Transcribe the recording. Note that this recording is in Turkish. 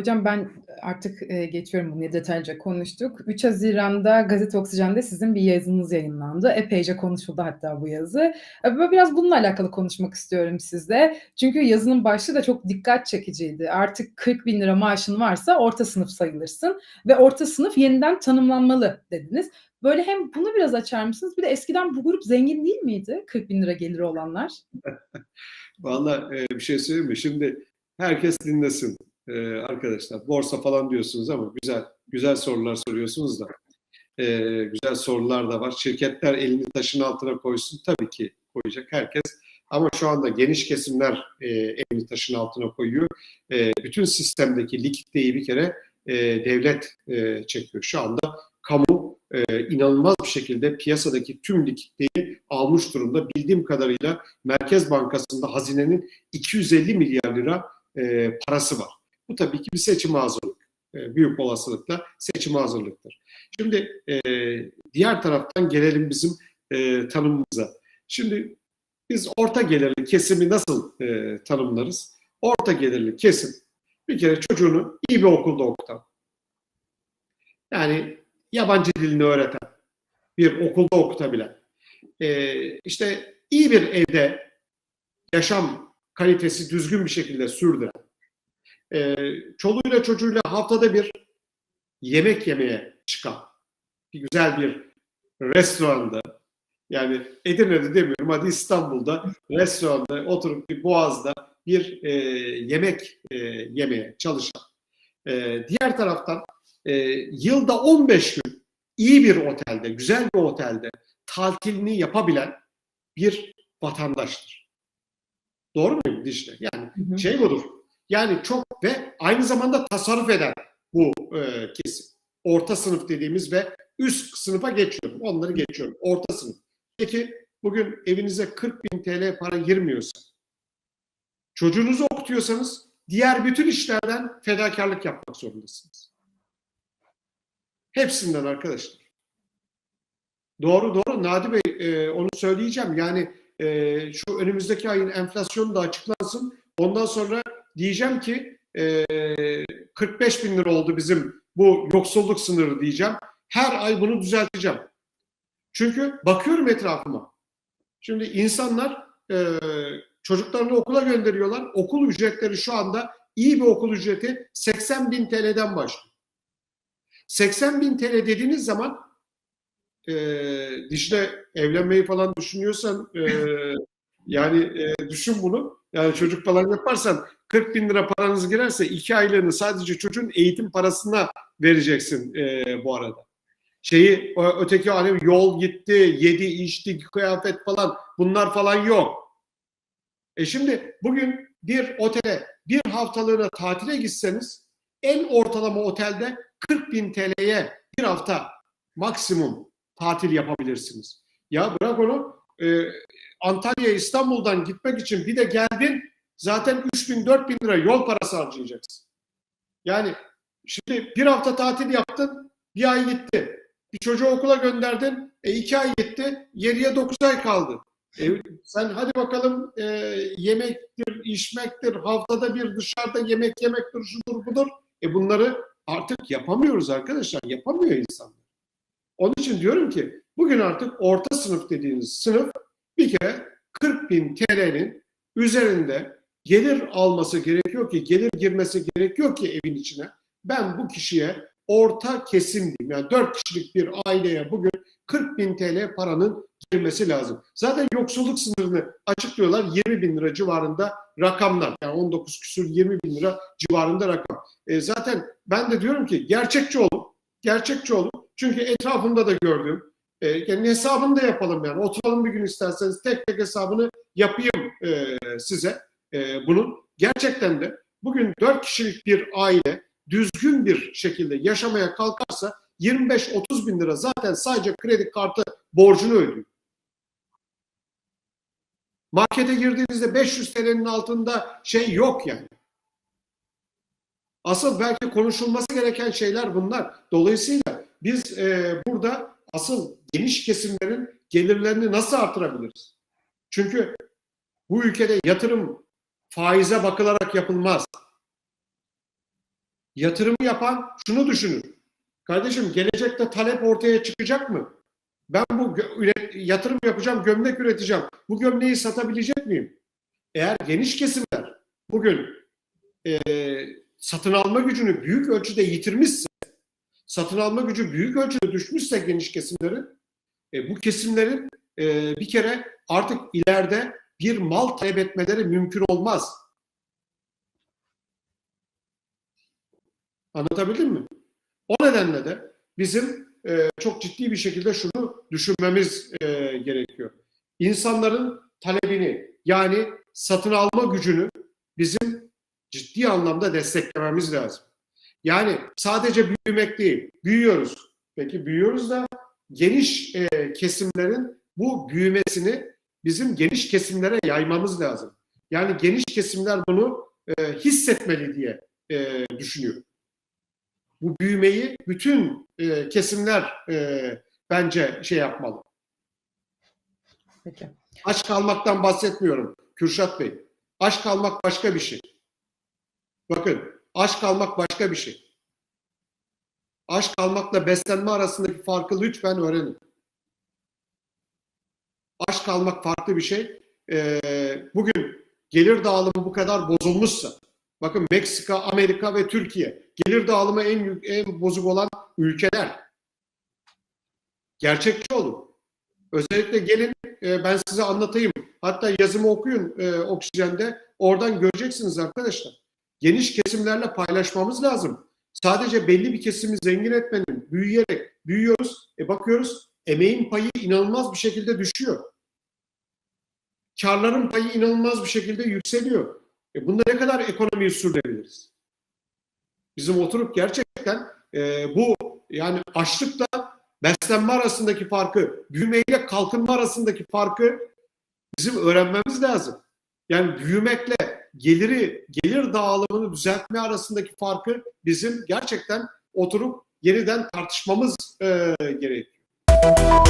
hocam ben artık, eee, geçiyorum bunu detaylıca konuştuk. 3 Haziran'da Gazete Oksijen'de sizin bir yazınız yayınlandı. Epeyce konuşuldu hatta bu yazı. Böyle biraz bununla alakalı konuşmak istiyorum sizle. Çünkü yazının başlığı da çok dikkat çekiciydi. Artık 40.000 maaşın varsa orta sınıf sayılırsın ve orta sınıf yeniden tanımlanmalı dediniz. Böyle hem bunu biraz açar mısınız? Bir de eskiden bu grup zengin değil miydi? 40.000 geliri olanlar. Valla, eee, bir şey söyleyeyim mi? Şimdi herkes dinlesin, eee, arkadaşlar. Borsa falan diyorsunuz ama güzel güzel sorular soruyorsunuz da. Eee, güzel sorular da var. Şirketler elini taşın altına koysun. Tabii ki koyacak herkes. Ama şu anda geniş kesimler eee, elini taşın altına koyuyor. Eee, bütün sistemdeki likiditeyi bir kere eee, devlet eee, çekiyor. Şu anda kamu eee, inanılmaz bir şekilde piyasadaki tüm likiditeyi almış durumda. Bildiğim kadarıyla Merkez Bankası'nda hazinenin 250 milyar lira eee, parası var. Bu tabii ki bir seçim hazırlık. Eee, büyük olasılıkla seçim hazırlıktır. Şimdi eee, diğer taraftan gelelim bizim eee, tanımımıza. Şimdi biz orta gelirli kesimi nasıl eee, tanımlarız? Orta gelirli kesim bir kere çocuğunu iyi bir okulda okutan, yani yabancı dilini öğreten, bir okulda okutabilen, eee, işte iyi bir evde yaşam kalitesi düzgün bir şekilde sürdüren, eee, çoluğuyla çocuğuyla haftada bir yemek yemeye çıkan, bir güzel bir restoranda, yani Edirne'de demiyorum, hadi İstanbul'da restoranda oturup bir Boğaz'da bir eee, yemek eee, yemeye çalışan, eee, diğer taraftan eee, yılda 15 gün iyi bir otelde, güzel bir otelde tatilini yapabilen bir vatandaştır. Doğru muyum Dicle? Yani Hı hı. şey budur. Yani çok ve aynı zamanda tasarruf eden bu eee, kesim. Orta sınıf dediğimiz ve üst sınıfa geçiyorum. Onları geçiyorum. Orta sınıf. Peki bugün evinize 40 bin TL para girmiyorsa, çocuğunuzu okutuyorsanız diğer bütün işlerden fedakarlık yapmak zorundasınız. Hepsinden arkadaşlar. Doğru doğru Nadi Bey e, onu söyleyeceğim. Yani e, şu önümüzdeki ayın enflasyonu da açıklansın. Ondan sonra diyeceğim ki e, 45 bin lira oldu bizim bu yoksulluk sınırı diyeceğim. Her ay bunu düzelteceğim. Çünkü bakıyorum etrafıma. Şimdi insanlar e, çocuklarını okula gönderiyorlar. Okul ücretleri şu anda iyi bir okul ücreti 80 bin TL'den başlıyor. 80 bin TL dediğiniz zaman e, Dicle evlenmeyi falan düşünüyorsan e, yani e, düşün bunu. Yani çocuk falan yaparsan 40 bin lira paranız girerse iki aylığını sadece çocuğun eğitim parasına vereceksin e, bu arada. Şeyi öteki hani yol gitti, yedi içti, kıyafet falan bunlar falan yok. E şimdi bugün bir otele bir haftalığına tatile gitseniz en ortalama otelde 40 bin TL'ye bir hafta maksimum tatil yapabilirsiniz. Ya bırak onu e, Antalya İstanbul'dan gitmek için bir de geldin zaten 3 bin 4 bin lira yol parası harcayacaksın. Yani şimdi bir hafta tatil yaptın bir ay gitti. Bir çocuğu okula gönderdin e, iki ay gitti geriye 9 ay kaldı. E, sen hadi bakalım e, yemektir, içmektir, haftada bir dışarıda yemek yemektir, şudur budur. E bunları artık yapamıyoruz arkadaşlar. Yapamıyor insanlar. Onun için diyorum ki bugün artık orta sınıf dediğiniz sınıf bir kere 40 bin TL'nin üzerinde gelir alması gerekiyor ki, gelir girmesi gerekiyor ki evin içine. Ben bu kişiye orta kesim diyeyim. Yani 4 kişilik bir aileye bugün 40 bin TL paranın girmesi lazım. Zaten yoksulluk sınırını açıklıyorlar 20 bin lira civarında rakamlar. Yani 19 küsur 20 bin lira civarında rakam. E zaten ben de diyorum ki gerçekçi olun. Gerçekçi olun. Çünkü etrafımda da gördüğüm e, yani hesabını da yapalım yani. Oturalım bir gün isterseniz tek tek hesabını yapayım e, size e, bunun. Gerçekten de bugün 4 kişilik bir aile düzgün bir şekilde yaşamaya kalkarsa 25-30 bin lira zaten sadece kredi kartı borcunu ödüyor. Markete girdiğinizde 500 TL'nin altında şey yok yani. Asıl belki konuşulması gereken şeyler bunlar. Dolayısıyla biz e, burada asıl geniş kesimlerin gelirlerini nasıl artırabiliriz? Çünkü bu ülkede yatırım faize bakılarak yapılmaz. Yatırım yapan şunu düşünür. Kardeşim gelecekte talep ortaya çıkacak mı? Ben bu yatırım yapacağım, gömlek üreteceğim. Bu gömleği satabilecek miyim? Eğer geniş kesimler bugün e, satın alma gücünü büyük ölçüde yitirmişse, satın alma gücü büyük ölçüde düşmüşse geniş kesimlerin, e, bu kesimlerin e, bir kere artık ileride bir mal talep etmeleri mümkün olmaz. Anlatabildim mi? O nedenle de bizim e, çok ciddi bir şekilde şunu düşünmemiz e, gerekiyor. İnsanların talebini yani satın alma gücünü bizim ciddi anlamda desteklememiz lazım. Yani sadece büyümek değil, büyüyoruz. Peki büyüyoruz da geniş e, kesimlerin bu büyümesini bizim geniş kesimlere yaymamız lazım. Yani geniş kesimler bunu e, hissetmeli diye e, düşünüyorum. Bu büyümeyi bütün e, kesimler e, bence şey yapmalı. Peki. Aç kalmaktan bahsetmiyorum Kürşat Bey. Aç kalmak başka bir şey. Bakın aç kalmak başka bir şey. Aç kalmakla beslenme arasındaki farkı lütfen öğrenin. Aç kalmak farklı bir şey. Ee, bugün gelir dağılımı bu kadar bozulmuşsa, bakın Meksika, Amerika ve Türkiye gelir dağılımı en, en bozuk olan ülkeler. Gerçekçi olun. Özellikle gelin e, ben size anlatayım. Hatta yazımı okuyun e, Oksijen'de. Oradan göreceksiniz arkadaşlar. Geniş kesimlerle paylaşmamız lazım. Sadece belli bir kesimi zengin etmenin, büyüyerek büyüyoruz. E bakıyoruz emeğin payı inanılmaz bir şekilde düşüyor. Karların payı inanılmaz bir şekilde yükseliyor. E bunda ne kadar ekonomiyi sürdürebiliriz? Bizim oturup gerçekten e, bu yani açlıkla beslenme arasındaki farkı, büyümeyle kalkınma arasındaki farkı bizim öğrenmemiz lazım. Yani büyümekle geliri, gelir dağılımını düzeltme arasındaki farkı bizim gerçekten oturup yeniden tartışmamız e, gerekiyor.